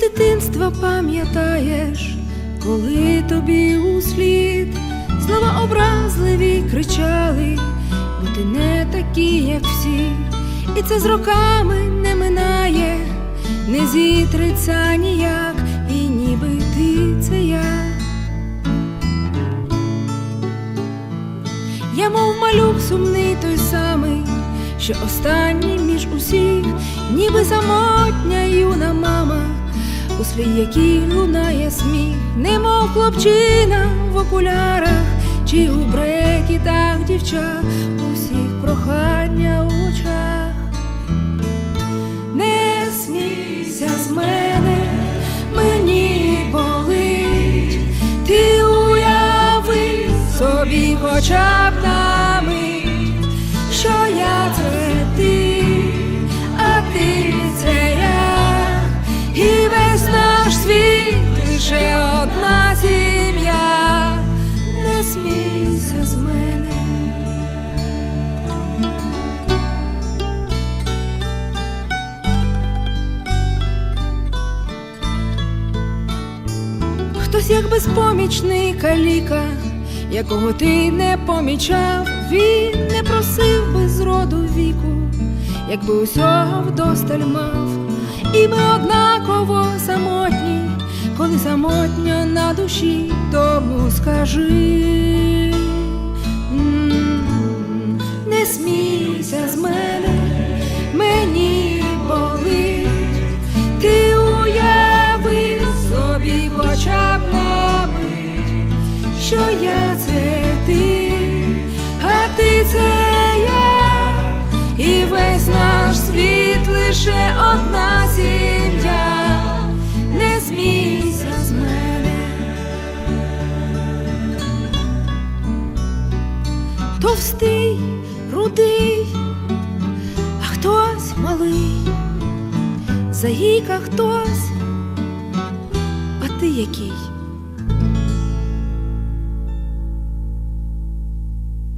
дитинства пам'ятаєш, коли тобі услід слова образливі кричали, бо ти не такий, як всі, і це з роками не минає, не зітриться ніяк, і ніби ти це я. Я мов малюк сумний той самий, що останній між усіх, ніби самотня юна мама, у слід якій лунає сміх, немов хлопчина в окулярах, чи у брекітах дівчат, усіх прохання в очах. Не смійся з мене, мені болить, ти уяви собі хоча б на Хтось як безпомічний каліка, якого ти не помічав, він не просив би зроду віку, якби усього вдосталь мав, і ми однаково самотні, коли самотньо на душі, тому скажи, лише одна сім'я, не змійся з мене. Товстий, рудий, а хтось малий заїка хтось, а ти який?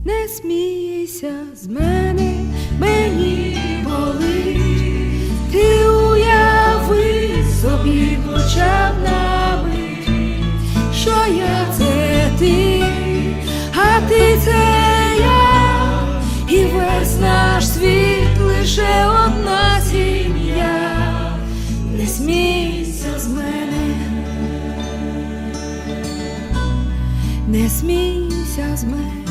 Не смійся з мене, мені болить, уяви собі хоча б на мить, що я це ти, а ти це я, і весь наш світ лише одна сім'я, не смійся з мене, не смійся з мене.